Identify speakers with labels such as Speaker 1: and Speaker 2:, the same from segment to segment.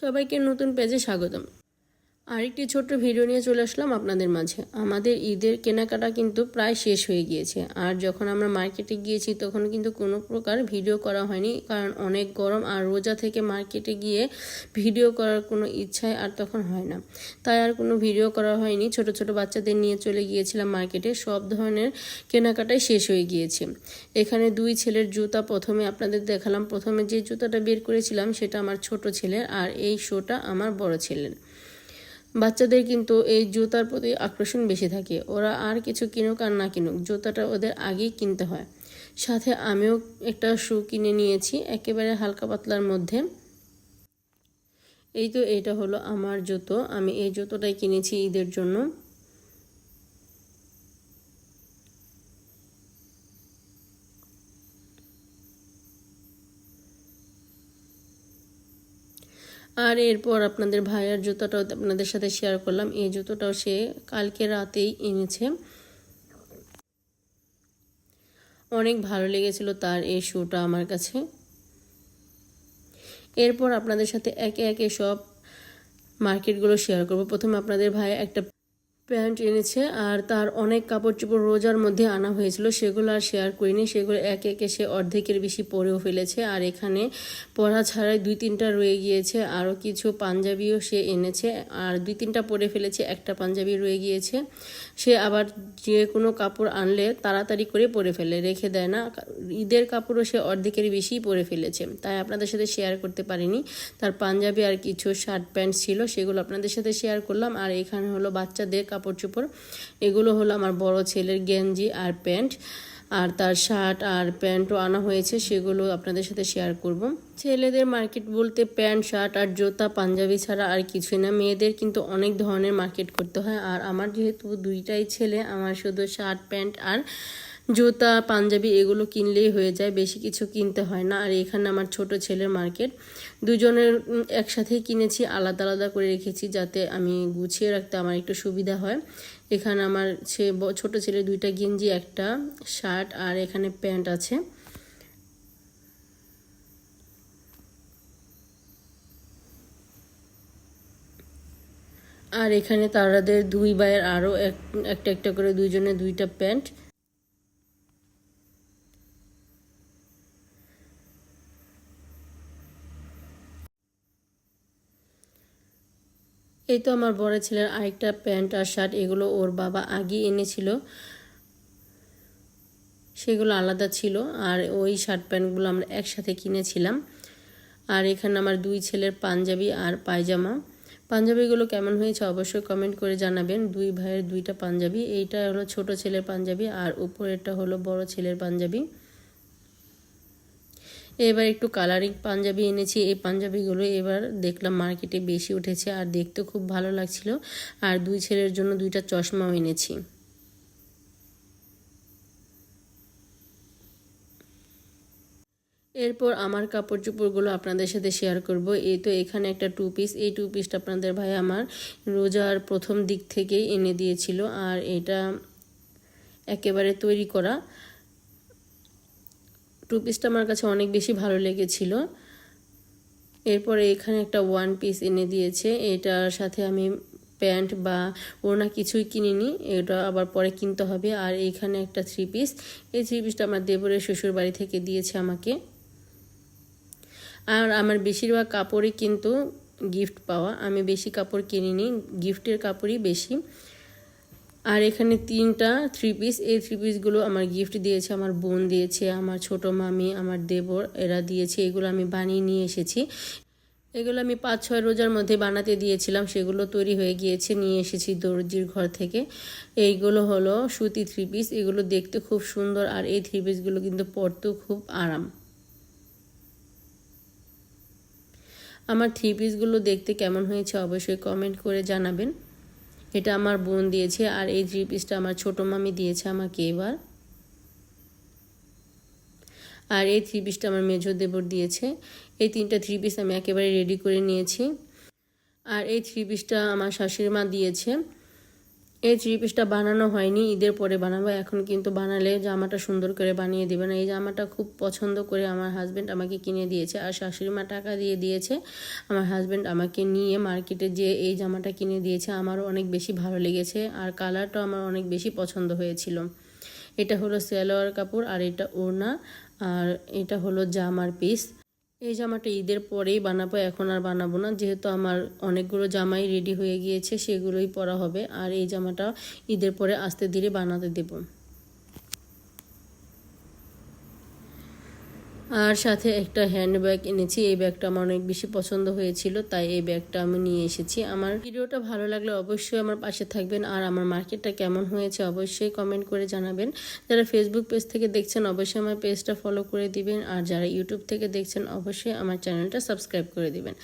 Speaker 1: সবাইকে নতুন পেজে স্বাগতম। আরেকটি ছোট্ট ভিডিও নিয়ে চলে আসলাম আপনাদের মাঝে। আমাদের ঈদের কেনাকাটা কিন্তু প্রায় শেষ হয়ে গিয়েছে। আর যখন আমরা মার্কেটে গিয়েছি, তখন কিন্তু কোনো প্রকার ভিডিও করা হয়নি, কারণ অনেক গরম আর রোজা থেকে মার্কেটে গিয়ে ভিডিও করার কোনো ইচ্ছাই আর তখন হয় না। তাই আর কোনো ভিডিও করা হয়নি। ছোট ছোট বাচ্চাদের নিয়ে চলে গিয়েছিলাম মার্কেটে। সব ধরনের কেনাকাটাই শেষ হয়ে গিয়েছে। এখানে দুই ছেলের জুতা প্রথমে আপনাদের দেখালাম। প্রথমে যে জুতাটা বের করেছিলাম, সেটা আমার ছোট ছেলের, আর এই শোটা আমার বড় ছেলের। বাচ্চাদের কিন্তু এই জুতার প্রতি আকর্ষণ বেশি থাকে। ওরা আর কিছু কিনুক আর না কিনুক, জুতাটা ওদের আগেই কিনতে হয়। সাথে আমিও একটা শু কিনে নিয়েছি, একেবারে হালকা পাতলার মধ্যে। এই তো এটা হলো আমার জুতো। আমি এই জুতোটাই কিনেছি ঈদের জন্য। আর এরপর আপনাদের ভাইয়ার জুতোটাও আপনাদের সাথে শেয়ার করলাম। এই জুতোটাও সে কালকে রাতেই এনেছে। অনেক ভালো লেগেছিল তার এই শুটা আমার কাছে। এরপর আপনাদের সাথে একে একে সব মার্কেটগুলো শেয়ার করব। প্রথমে আপনাদের ভাই একটা প্যান্ট এনেছে আর তার অনেক কাপড় চোপড় রোজার মধ্যে আনা হয়েছিল, সেগুলো আর শেয়ার করিনি। সেগুলো একে একে সে অর্ধেকের বেশি পরেও ফেলেছে আর এখানে পরা ছাড়াই দুই তিনটা রয়ে গিয়েছে, আরও কিছু পাঞ্জাবিও সে এনেছে আর দুই তিনটা পরে ফেলেছে, একটা পাঞ্জাবি রয়ে গিয়েছে। সে আবার যে কোনো কাপড় আনলে তাড়াতাড়ি করে পরে ফেলে, রেখে দেয় না। ঈদের কাপড়ও সে অর্ধেকের বেশি পরে ফেলেছে, তাই আপনাদের সাথে শেয়ার করতে পারিনি। তার পাঞ্জাবি আর কিছু শার্ট প্যান্ট ছিল, সেগুলো আপনাদের সাথে শেয়ার করলাম। আর এখানে হলো বাচ্চাদের কাপড় চোপড় এগুলো হলো আমার বড় ছেলের গেঞ্জি আর প্যান্ট। আর তার শার্ট আর প্যান্টও আনা হয়েছে, সেগুলো আপনাদের সাথে শেয়ার করব। ছেলেদের মার্কেট বলতে প্যান্ট, শার্ট আর জুতা, পাঞ্জাবি ছাড়া আর কিছুই না। মেয়েদের কিন্তু অনেক ধরনের মার্কেট করতে হয়। আর আমার যেহেতু দুইটাই ছেলে, আমার শুধু শার্ট, প্যান্ট আর জুতা, পাঞ্জাবি এগুলো কিনলেই হয়ে যায়, বেশি কিছু কিনতে হয় না। আর এখানে আমার ছোট ছেলের মার্কেট, দুজনের একসাথেই কিনেছি, আলাদা আলাদা করে রেখেছি যাতে আমি গুছিয়ে রাখতে আমার একটু সুবিধা হয়। এখানে আমার সে ছোট ছেলে দুইটা গেঞ্জি, একটা শার্ট আর এখানে প্যান্ট আছে। আর এখানে তারাদের দুই ভাইয়ের আরও এক, একটা একটা করে দুইজনে দুইটা প্যান্ট। এই তো আমার বড় ছেলের আরেকটা প্যান্ট আর শার্ট, এগুলো ওর বাবা আগে এনেছিল। সেগুলো আলাদা ছিল আর ওই শার্ট প্যান্টগুলো আমরা একসাথে কিনেছিলাম। আর এখানে আমার দুই ছেলের পাঞ্জাবি আর পায়জামা। পাঞ্জাবিগুলো কেমন হয়েছে অবশ্যই কমেন্ট করে জানাবেন। দুই ভাইয়ের দুইটা পাঞ্জাবি, এইটা হলো ছোট ছেলের পাঞ্জাবি আর উপরেরটা হলো বড় ছেলের পাঞ্জাবি। এবার একটু কালারিং পাঞ্জাবি এনেছি। এই পাঞ্জাবিগুলো এবার দেখলাম মার্কেটে বেশি উঠেছে আর দেখতে খুব ভালো লাগছিল। আর দুই ছেলের জন্য দুইটা চশমাও এনেছি। এরপর আমার কাপড় চোপড়গুলো আপনাদের সাথে শেয়ার করব। এই তো এখানে একটা টু পিস এই টু পিসটা আপনাদের ভাই আমার রোজার প্রথম দিক থেকেই এনে দিয়েছিল। আর এটা একেবারে তৈরি করা। টু পিসটা আমার কাছে অনেক বেশি ভালো লেগেছিল। এরপরে এখানে একটা ওয়ান পিস এনে দিয়েছে। এটার সাথে আমি প্যান্ট বা ওড়না কিছুই কিনিনি। এটা আবার পরে কিনতে হবে। আর এইখানে একটা থ্রি পিস এই থ্রি পিসটা আমার দেবরের শ্বশুর বাড়ি থেকে দিয়েছে আমাকে। আর আমার বেশিরভাগ কাপড়ই কিন্তু গিফট পাওয়া। আমি বেশি কাপড় কিনিনি। গিফটের কাপড়ই বেশি। আর এখানে তিনটা থ্রি পিস এই থ্রি পিসগুলো আমার গিফট দিয়েছে, আমার বোন দিয়েছে, আমার ছোট মামি, আমার দেবর, এরা দিয়েছে, এগুলো আমি বানিয়ে নিয়ে এসেছি। এগুলো আমি পাঁচ ছয় রোজার মধ্যে বানাতে দিয়েছিলাম, সেগুলো তৈরি হয়ে গিয়েছে, নিয়ে এসেছি দর্জির ঘর থেকে। এইগুলো হলো সুতি থ্রি পিস এগুলো দেখতে খুব সুন্দর, আর এই থ্রি পিসগুলো কিন্তু পরতেও খুব আরাম। আমার থ্রি পিসগুলো দেখতে কেমন হয়েছে অবশ্যই কমেন্ট করে জানাবেন। এটা আমার বোন দিয়েছে আর এই থ্রি পিসটা আমার ছোটো মামি দিয়েছে আমাকে এবার। আর এই থ্রি পিসটা আমার মেজর দেবর দিয়েছে। এই তিনটা থ্রি পিস আমি একেবারে রেডি করে নিয়েছি। আর এই থ্রি পিসটা আমার শাশুড়ি মা দিয়েছে। এই থ্রি পিসটা বানানো হয়নি, ঈদের পরে বানাবো। এখন কিন্তু বানালে জামাটা সুন্দর করে বানিয়ে দেবেন এই জামাটা খুব পছন্দ করে আমার হাজব্যান্ড আমাকে কিনে দিয়েছে আর শাশুড়ি মা টাকা দিয়ে দিয়েছে। আমার হাজব্যান্ড আমাকে নিয়ে মার্কেটে যে এই জামাটা কিনে দিয়েছে, আমারও অনেক বেশি ভালো লেগেছে আর কালারটাও আমার অনেক বেশি পছন্দ হয়েছিল। এটা হলো সালোয়ার কাপড় আর এটা ওড়না আর এটা হলো জামার পিস এই জামাটা ঈদের পরেই বানাবো, এখন আর বানাবো না। যেহেতু আমার অনেকগুলো জামাই রেডি হয়ে গিয়েছে, সেগুলোই পরা হবে। আর এই জামাটা ঈদের পরে আস্তে ধীরে বানাতে দেবো। আর সাথে একটা হ্যান্ড ব্যাগ এনেছি। এই ব্যাগটা আমার অনেক বেশি পছন্দ হয়েছিল, তাই এই ব্যাগটা আমি নিয়ে এসেছি। আমার ভিডিওটা ভালো লাগলে অবশ্যই আমার পাশে থাকবেন। আর আমার মার্কেটটা কেমন হয়েছে অবশ্যই কমেন্ট করে জানাবেন। যারা ফেসবুক পেজ থেকে দেখছেন, অবশ্যই আমার পেজটা ফলো করে দিবেন। আর যারা ইউটিউব থেকে দেখছেন, অবশ্যই আমার চ্যানেলটা সাবস্ক্রাইব করে দিবেন।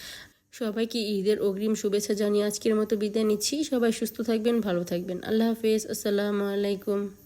Speaker 1: সবাইকে ঈদের অগ্রিম শুভেচ্ছা জানিয়ে আজকের মতো বিদায় নিচ্ছি। সবাই সুস্থ থাকবেন, ভালো থাকবেন। আল্লাহ হাফেজ। আসসালামু আলাইকুম।